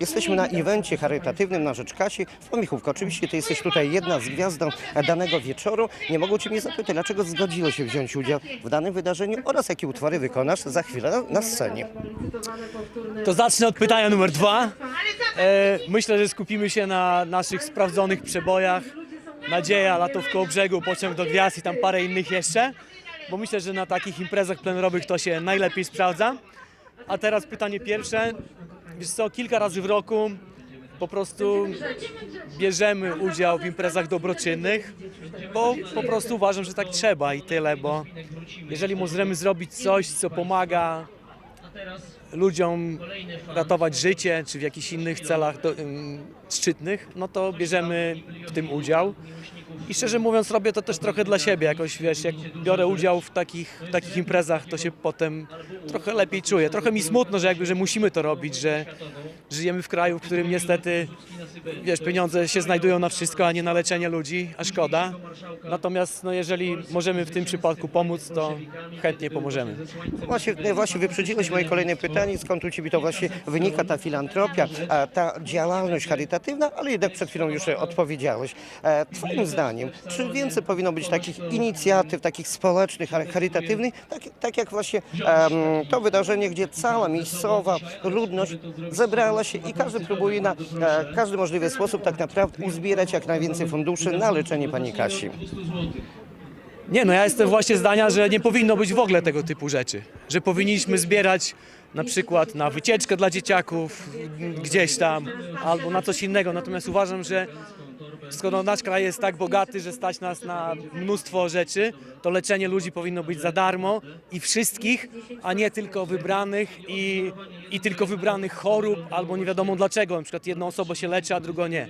Jesteśmy na evencie charytatywnym na rzecz Kasi w Pomichówku. Oczywiście ty jesteś tutaj jedna z gwiazdą danego wieczoru. Nie mogą cię mnie zapytać, dlaczego zgodziłeś się wziąć udział w danym wydarzeniu oraz jakie utwory wykonasz za chwilę na, na scenie. To zacznę od pytania numer dwa. E, myślę, że skupimy się na naszych sprawdzonych przebojach. Nadzieja, koło brzegu, pociąg do gwiazd i tam parę innych jeszcze. Bo myślę, że na takich imprezach plenerowych to się najlepiej sprawdza. A teraz pytanie pierwsze. Wiesz co, kilka razy w roku po prostu bierzemy udział w imprezach dobroczynnych, bo po prostu uważam, że tak trzeba i tyle, bo jeżeli możemy zrobić coś, co pomaga ludziom ratować życie, czy w jakichś innych celach do, szczytnych, no to bierzemy w tym udział. I szczerze mówiąc, robię to też trochę dla siebie. Jakoś wiesz, jak biorę udział w takich, w takich imprezach, to się potem trochę lepiej czuję. Trochę mi smutno, że jakby, że musimy to robić, że żyjemy w kraju, w którym niestety wiesz, pieniądze się znajdują na wszystko, a nie na leczenie ludzi, a szkoda. Natomiast no, jeżeli możemy w tym przypadku pomóc, to chętnie pomożemy. Właśnie, właśnie wyprzedziłeś moje kolejne pytanie, skąd u Ciebie to właśnie wynika ta filantropia, a ta działalność charytatywna, ale jednak przed chwilą już odpowiedziałeś. E, Twoim zdaniem, czy więcej powinno być takich inicjatyw, takich społecznych, chary- charytatywnych, tak, tak jak właśnie to wydarzenie, gdzie cała miejscowa ludność zebrała się i każdy próbuje na e, każdy możliwy sposób tak naprawdę uzbierać jak najwięcej funduszy na leczenie Pani Kasi. Nie, no ja jestem właśnie zdania, że nie powinno być w ogóle tego typu rzeczy. Że powinniśmy zbierać na przykład na wycieczkę dla dzieciaków gdzieś tam albo na coś innego. Natomiast uważam, że skoro nasz kraj jest tak bogaty, że stać nas na mnóstwo rzeczy, to leczenie ludzi powinno być za darmo i wszystkich, a nie tylko wybranych i, i tylko wybranych chorób albo nie wiadomo dlaczego. Na przykład jedna osoba się leczy, a druga nie.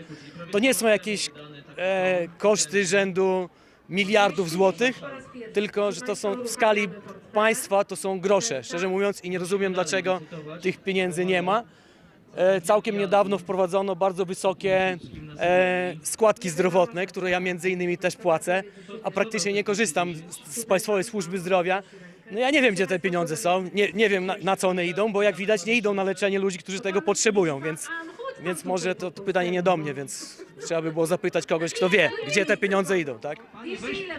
To nie są jakieś e, koszty rzędu miliardów złotych, tylko że to są w skali państwa to są grosze, szczerze mówiąc, i nie rozumiem dlaczego tych pieniędzy nie ma. E, Całkiem niedawno wprowadzono bardzo wysokie e, składki zdrowotne, które ja między innymi też płacę, a praktycznie nie korzystam z, z Państwowej Służby Zdrowia. No ja nie wiem, gdzie te pieniądze są, nie, nie wiem na, na co one idą, bo jak widać nie idą na leczenie ludzi, którzy tego potrzebują, więc, więc może to, to pytanie nie do mnie, więc trzeba by było zapytać kogoś, kto wie, gdzie te pieniądze idą, tak?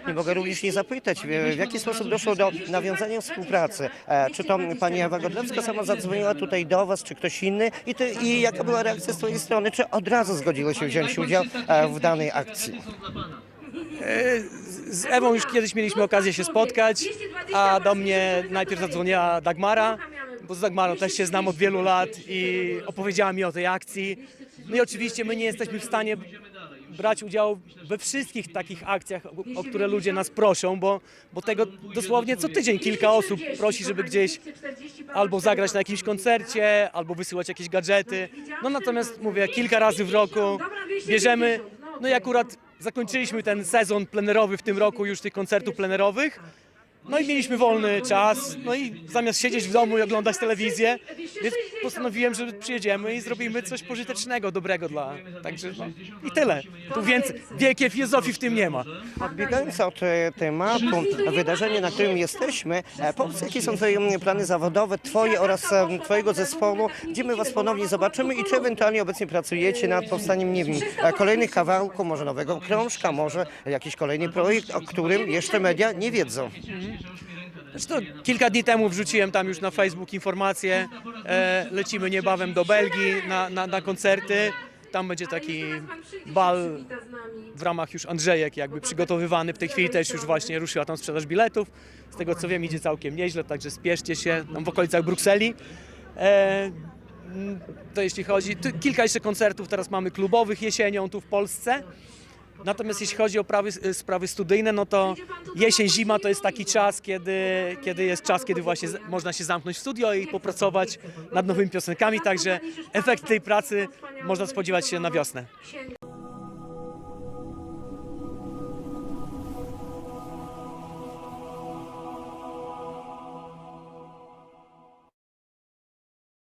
Nie mogę również nie zapytać, w w jaki sposób doszło do nawiązania współpracy. E, Czy to pani Ewa Godlewska sama zadzwoniła tutaj do Was, czy ktoś inny? I, ty, I jaka była reakcja z Twojej strony? Czy od razu zgodziło się wziąć udział e, w danej akcji? Z Ewą już kiedyś mieliśmy okazję się spotkać, a do mnie najpierw zadzwoniła Dagmara, bo z Dagmarą też się znam od wielu lat i opowiedziała mi o tej akcji. No i oczywiście my nie jesteśmy w stanie brać udziału we wszystkich takich akcjach, o, o które ludzie nas proszą, bo, bo tego dosłownie co tydzień kilka osób prosi, żeby gdzieś albo zagrać na jakimś koncercie, albo wysyłać jakieś gadżety. No natomiast mówię, kilka razy w roku bierzemy, no i akurat zakończyliśmy ten sezon plenerowy w tym roku już tych koncertów plenerowych. No i mieliśmy wolny czas, no i zamiast siedzieć w domu i oglądać telewizję, więc postanowiłem, że przyjedziemy i zrobimy coś pożytecznego, dobrego dla... Także no, i tyle. Tu więcej, wielkiej filozofii w tym nie ma. Odbiegając od e, tematu, wydarzenia, na którym jesteśmy, e, powiedz, jakie są Twoje mm, plany zawodowe, Twoje oraz e, Twojego zespołu, gdzie my Was ponownie zobaczymy i czy ewentualnie obecnie pracujecie nad powstaniem, nie wiem, kolejnych kawałków, może nowego krążka, może jakiś kolejny projekt, o którym jeszcze media nie wiedzą. Zresztą kilka dni temu wrzuciłem tam już na Facebook informację. E, lecimy niebawem do Belgii na, na, na koncerty. Tam będzie taki bal w ramach już Andrzejek jakby przygotowywany. W tej chwili też już właśnie ruszyła tam sprzedaż biletów. Z tego co wiem idzie całkiem nieźle, także spieszcie się tam w okolicach Brukseli. E, to jeśli chodzi, kilka jeszcze koncertów teraz mamy klubowych jesienią tu w Polsce. Natomiast jeśli chodzi o prawy, sprawy studyjne, no to jesień, zima to jest taki czas, kiedy, kiedy jest czas, kiedy właśnie można się zamknąć w studio i popracować nad nowymi piosenkami, także efekt tej pracy można spodziewać się na wiosnę.